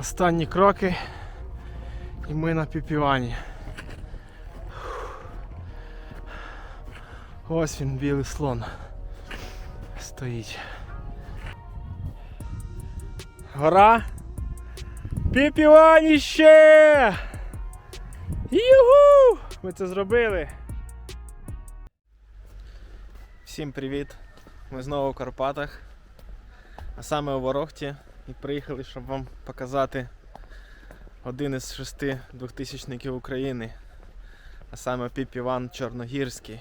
Останні кроки. І ми на піпівані. Ось він, білий слон. Стоїть. Гора. Піпіваніще! Югу! Ми це зробили. Всім привіт! Ми знову у Карпатах, а саме у Ворохті. І приїхали, щоб вам показати один із шести двохтисячників України, а саме Піп Іван Чорногірський.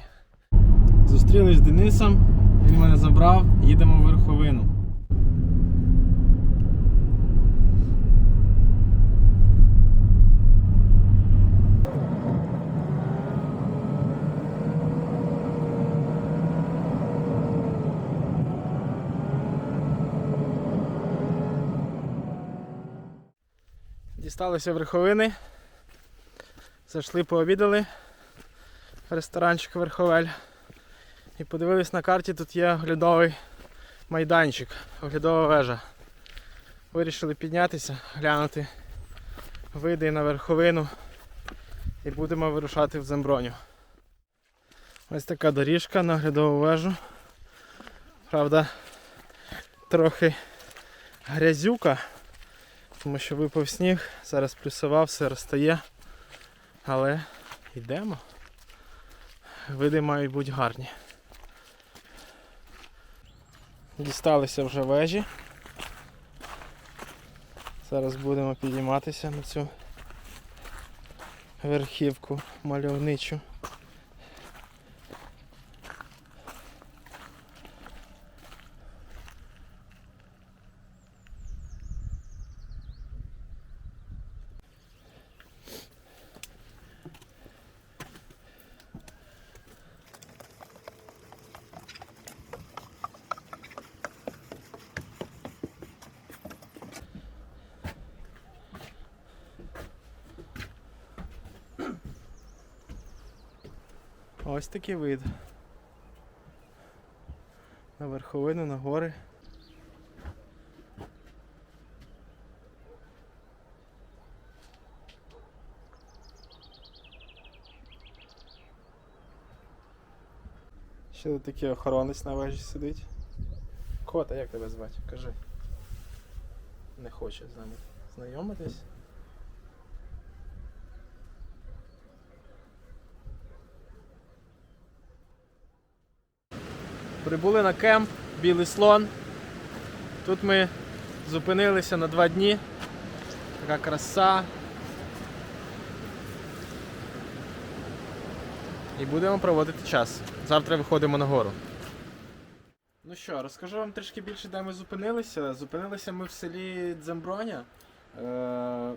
Зустрілись з Денисом, він мене забрав, їдемо в верховину. Дісталися верховини. Зайшли, пообідали ресторанчик Верховель. І подивились на карті, тут є оглядовий майданчик, оглядова вежа. Вирішили піднятися, глянути види на верховину і будемо вирушати в Земброню. Ось така доріжка на оглядову вежу. Правда, трохи грязюка, тому що випав сніг, зараз плюсова, все розтає. Але йдемо. Види мають бути гарні. Дісталися вже вежі. Зараз будемо підійматися на цю верхівку мальовничу. Ось такий вид. На верховину, на гори. Ще тут такий охоронець на вежі сидить. Кота, як тебе звати? Кажи. Не хоче з нами знайомитись. Прибули на кемп Білий слон. Тут ми зупинилися на два дні. Така краса. І будемо проводити час. Завтра виходимо на гору. Ну що, розкажу вам трішки більше, де ми зупинилися. Зупинилися ми в селі Дземброня. Е-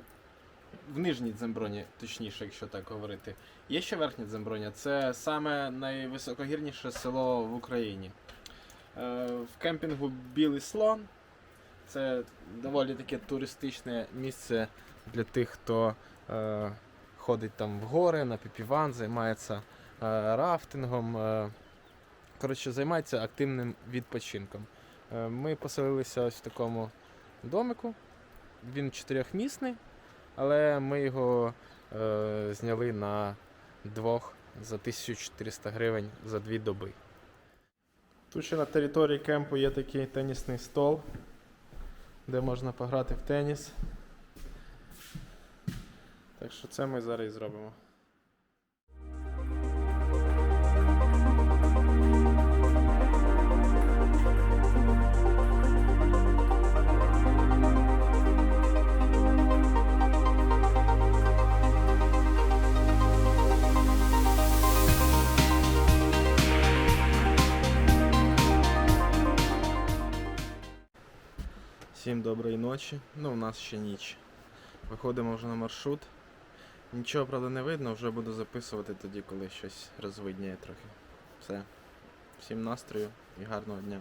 в Нижній Дземброні, точніше, якщо так говорити. Є ще верхнє Дземброня, це саме найвисокогірніше село в Україні. Е, В кемпінгу Білий слон. Це доволі таке туристичне місце для тих, хто е, ходить там в гори, на піпіван, займається е, рафтингом. Е, коротше, займається активним відпочинком. Е, ми поселилися ось в такому домику. Він чотирьохмісний, але ми його е, зняли на двох за 1400 гривень за дві доби. Тут ще на території кемпу є такий тенісний стол, де можна пограти в теніс. Так що це ми зараз і зробимо. Всім доброї ночі. Ну, у нас ще ніч. Виходимо вже на маршрут. Нічого, правда, не видно, вже буду записувати тоді, коли щось розвидніє трохи. Все. Всім настрою і гарного дня.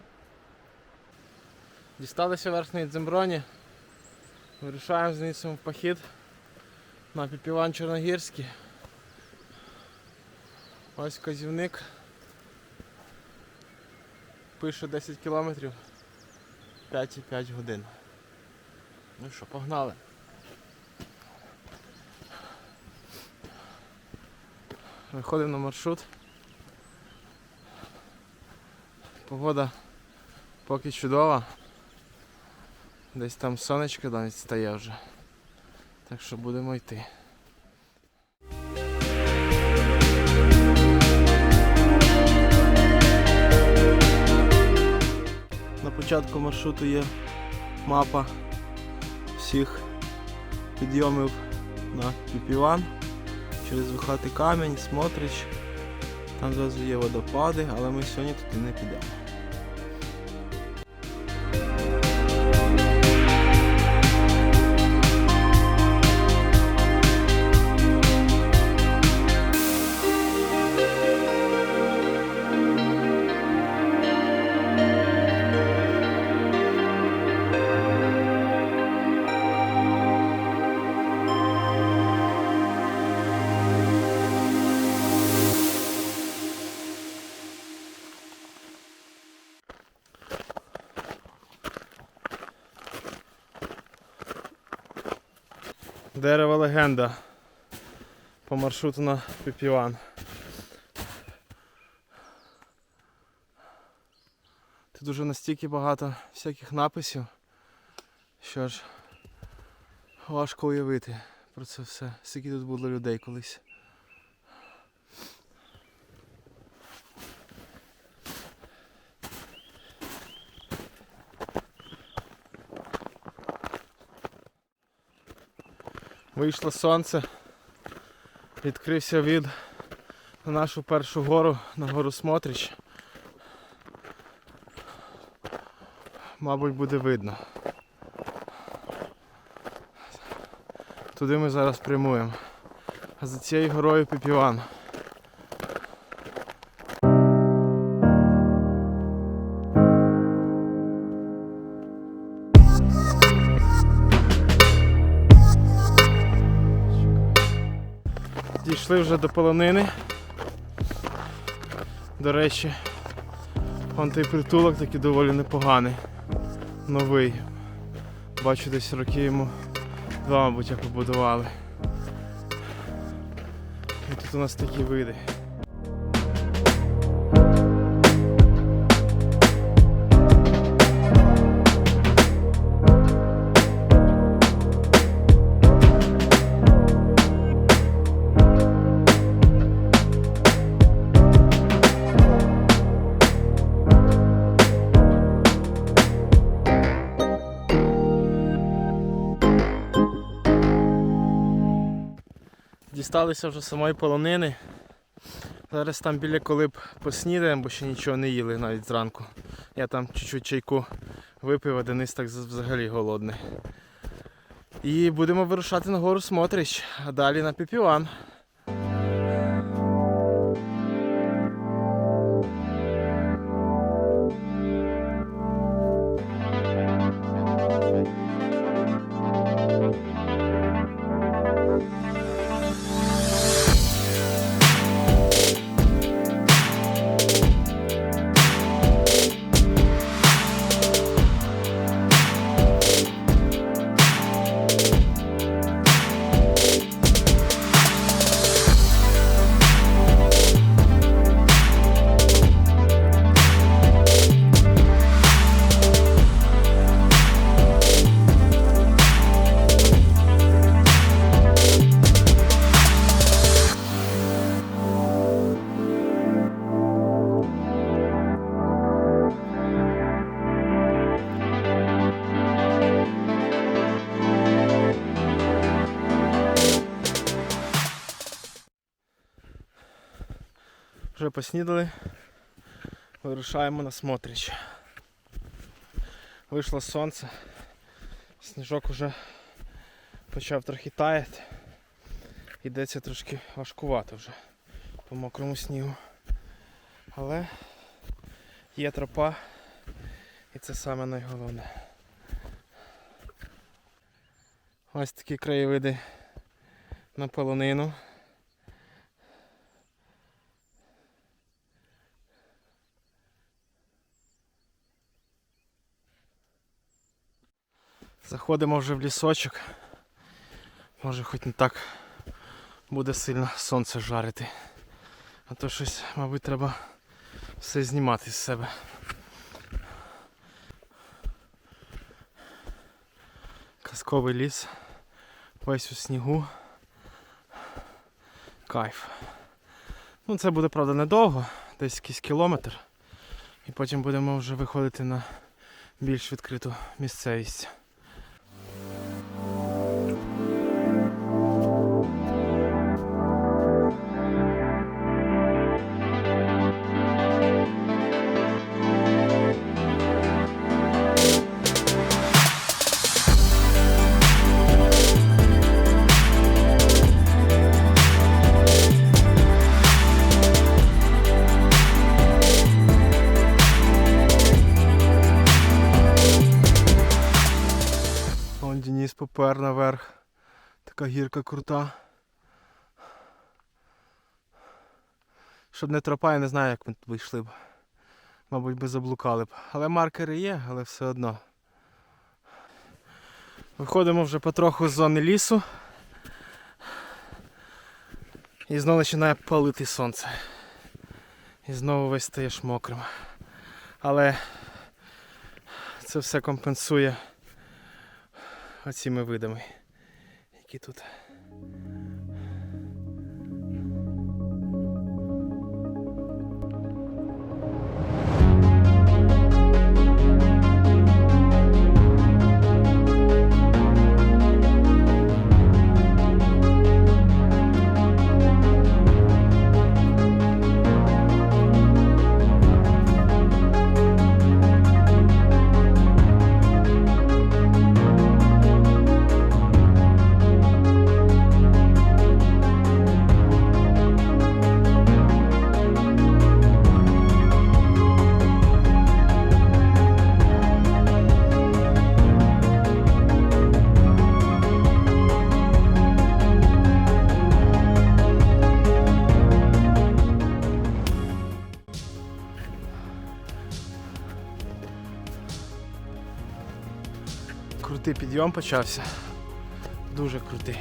Дісталися верхньої дземброні. Вирушаємо з в похід на Піпіван Чорногірський. Ось казівник. Пише 10 кілометрів. 5-5 годин. Ну що, погнали. Виходимо на маршрут. Погода поки чудова. Десь там сонечко навіть стає вже. Так що будемо йти. Початку маршруту є мапа всіх підйомів на Піпіван. Через Вихатий камінь, Смотрич. Там зразу є водопади, але ми сьогодні туди не підемо. Легенда по маршруту на Піпіван. Тут дуже настільки багато всяких написів, що ж важко уявити про це все. Скільки тут було людей колись. Вийшло сонце, відкрився від на нашу першу гору, на гору Смотрич. Мабуть, буде видно. Туди ми зараз прямуємо. А за цією горою Піпіван. Дійшли вже до полонини. До речі, той притулок такий доволі непоганий. Новий. Бачу десь роки йому два, мабуть, побудували. І тут у нас такі види. Дісталися вже самої полонини. Зараз там біля колиб поснідаємо, бо ще нічого не їли навіть зранку. Я там чуть-чуть чайку випив, а Денис так взагалі голодний. І будемо вирушати на гору Смотрич, а далі на Піпіван. Поснідали. Вирушаємо на Смотрич. Вийшло сонце. Сніжок уже почав трохи таяти. Йдеться трошки важкувато вже по мокрому снігу. Але є тропа і це саме найголовне. Ось такі краєвиди на полонину. Заходимо вже в лісочок. Може хоч не так буде сильно сонце жарити. А то щось, мабуть, треба все знімати з себе. Казковий ліс. Весь у снігу. Кайф. Ну, це буде, правда, недовго, десь якийсь кілометр. І потім будемо вже виходити на більш відкриту місцевість. Попер наверх. Така гірка крута. Щоб не тропа, я не знаю, як ми тут вийшли б. Мабуть, би заблукали б. Але маркери є, але все одно. Виходимо вже потроху з зони лісу. І знову починає палити сонце. І знову весь стаєш мокрим. Але це все компенсує оціми видами, які тут. Підйом почався. Дуже крутий.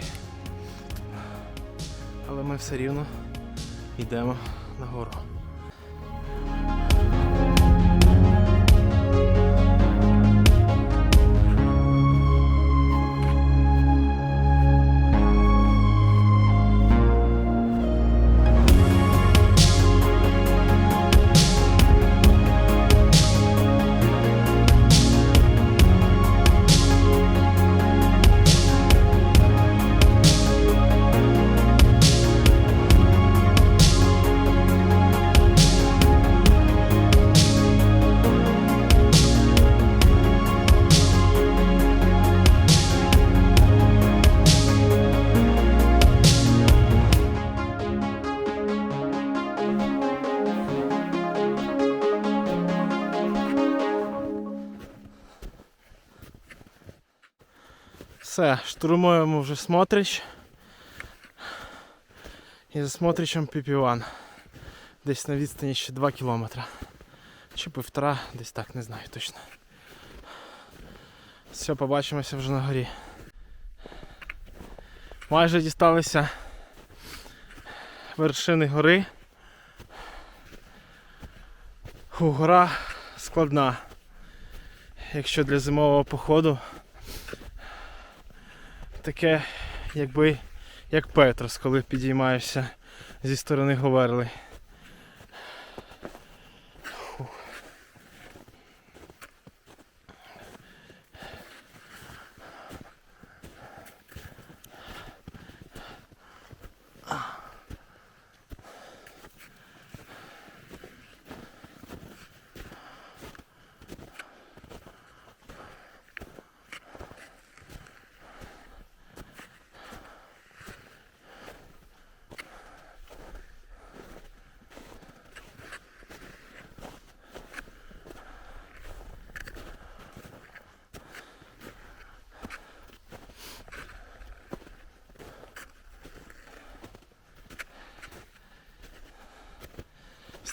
Але ми все рівно йдемо нагору. Все, штурмуємо вже смотрич. І за смотричем піпіван. Десь на відстані ще 2 кілометри. Чи півтора, десь так, не знаю точно. Все, побачимося вже на горі. Майже дісталися вершини гори. Гора складна. Якщо для зимового походу таке, якби як Петрос, коли підіймаєшся зі сторони Говерли.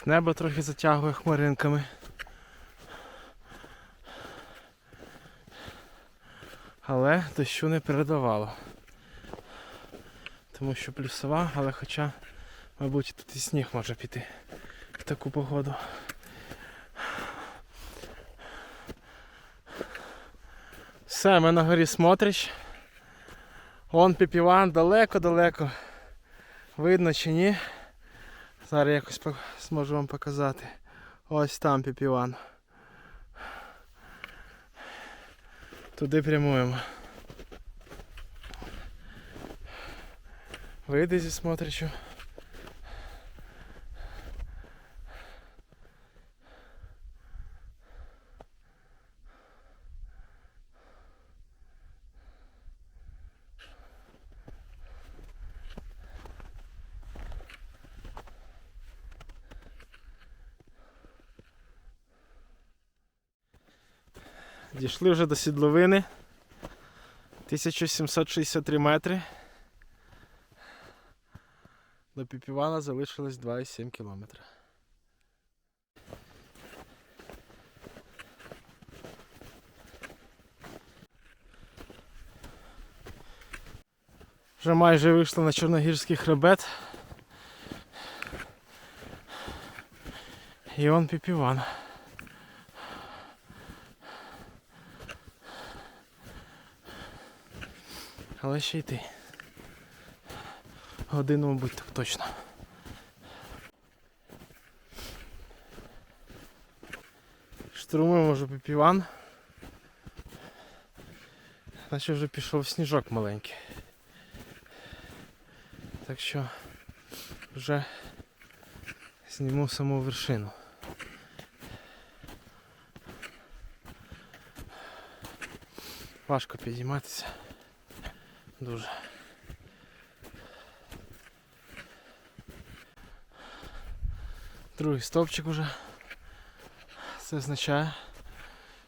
З неба трохи затягує хмаринками. Але дощу не передавало. Тому що плюсова, але хоча Мабуть, тут і сніг може піти в таку погоду. Все, ми на горі Смотрич. Вон Піпіван далеко-далеко. Видно чи ні? Зараз якось зможу вам показати. Ось там Піпіван. Туди прямуємо. Вийди зі смотричу. Дійшли вже до сідловини. 1763 метри. До Піпівана залишилось 2,7 кілометра. Вже майже вийшли на Чорногірський хребет. І он Піпіван. Але ще йти. Годину, мабуть, так точно. Штурмуємо вже Піпіван. Наче вже пішов сніжок маленький. Так що вже зніму саму вершину. Важко підійматися. Дуже. Другий стовпчик уже. Це означає,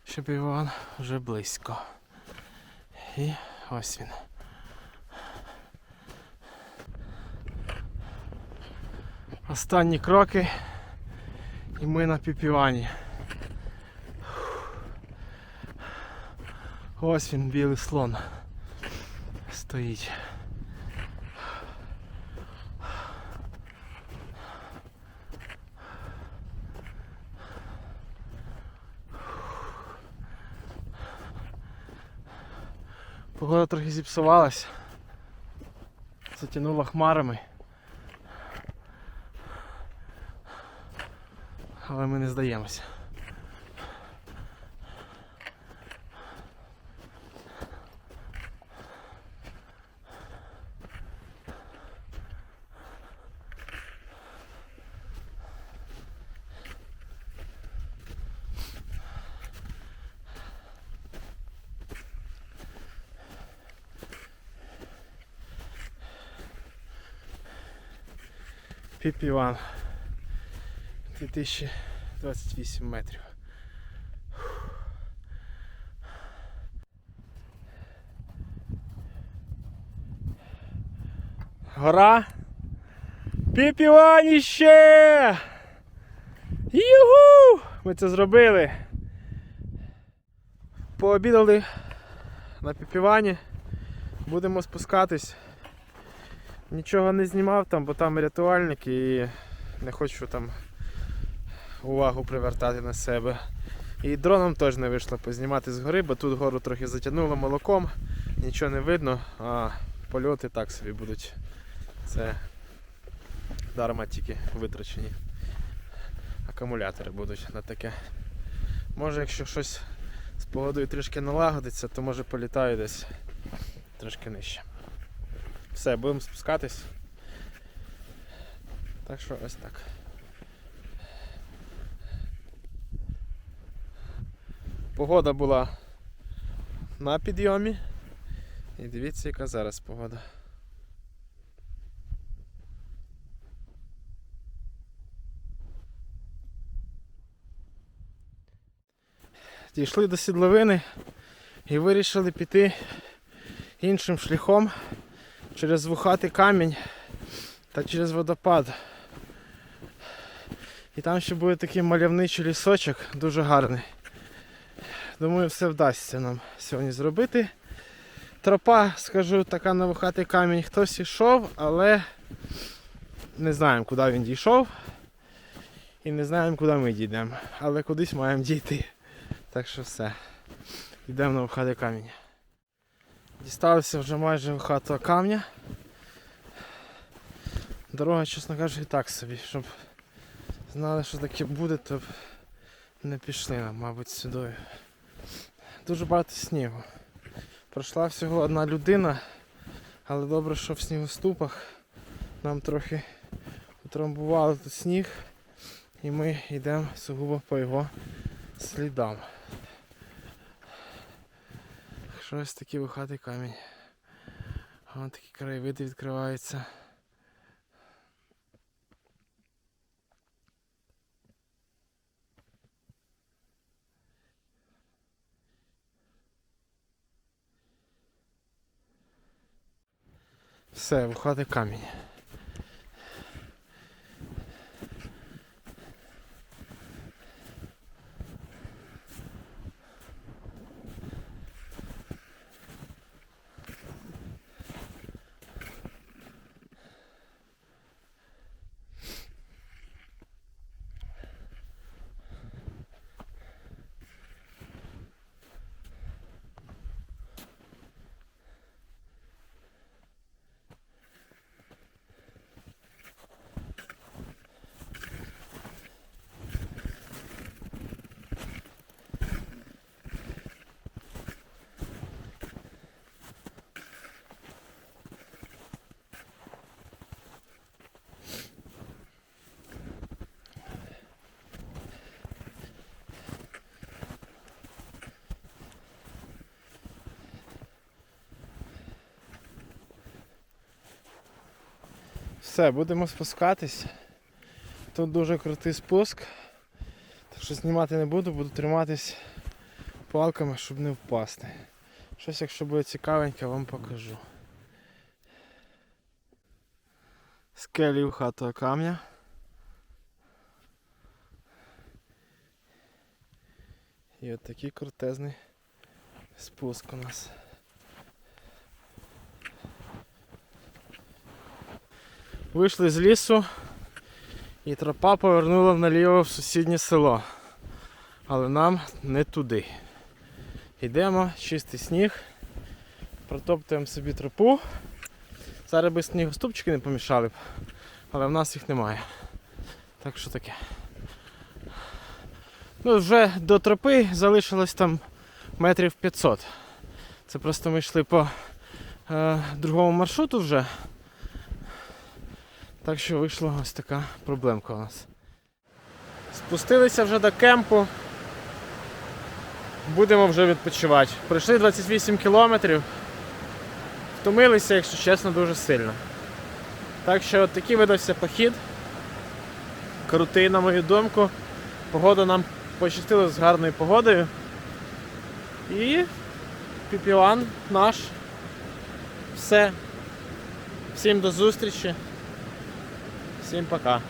що Іван вже близько. І ось він. Останні кроки і ми на піпівані. Ось він, білий слон. Стоїть. Погода трохи зіпсувалась. Затягнула хмарами. Але ми не здаємося. Піпіван. 2028 метрів. Гора. Піпіваніще! Югу! Ми це зробили. Пообідали на піпівані. Будемо спускатись. Нічого не знімав там, бо там рятувальник і не хочу там увагу привертати на себе. І дроном теж не вийшло познімати з гори, бо тут гору трохи затягнуло молоком, нічого не видно, а польоти так собі будуть. Це дарма тільки витрачені. Акумулятори будуть на таке. Може якщо щось з погодою трішки налагодиться, то може політаю десь трошки нижче. Все, будемо спускатись. Так що ось так. Погода була на підйомі. І дивіться, яка зараз погода. Дійшли до сідловини і вирішили піти іншим шляхом через вухатий камінь та через водопад. І там ще буде такий мальовничий лісочок, дуже гарний. Думаю, все вдасться нам сьогодні зробити. Тропа, скажу, така на вухатий камінь хтось ішов, але не знаємо, куди він дійшов. І не знаємо, куди ми дійдемо. Але кудись маємо дійти. Так що все. Йдемо на входи камінь. Дісталися вже майже в хату камня. Дорога, чесно кажучи, і так собі, щоб знали, що таке буде, то б не пішли нам, мабуть, сюди. Дуже багато снігу. Пройшла всього одна людина, але добре, що в снігоступах нам трохи утрамбували тут сніг, і ми йдемо сугубо по його слідам. Щось такий вихатий камінь. Вон такі краєвиди відкриваються. Все, вихатий камінь. Все, будемо спускатись. Тут дуже крутий спуск. Так що знімати не буду, буду триматись палками, щоб не впасти. Щось, якщо буде цікавеньке, вам покажу. Скелі в хату камня. І от такий крутезний спуск у нас. Вийшли з лісу і тропа повернула наліво в сусіднє село. Але нам не туди. Йдемо, чистий сніг, протоптуємо собі тропу. Зараз би снігоступчики не помішали б, але в нас їх немає. Так що таке. Ну, вже до тропи залишилось там метрів 500. Це просто ми йшли по е, другому маршруту вже. Так що вийшла ось така проблемка у нас. Спустилися вже до кемпу. Будемо вже відпочивати. Пройшли 28 кілометрів. Втомилися, якщо чесно, дуже сильно. Так що от такий видався похід. Крутий, на мою думку. Погода нам пощастила з гарною погодою. І піпіван наш. Все. Всім до зустрічі. Всім пока.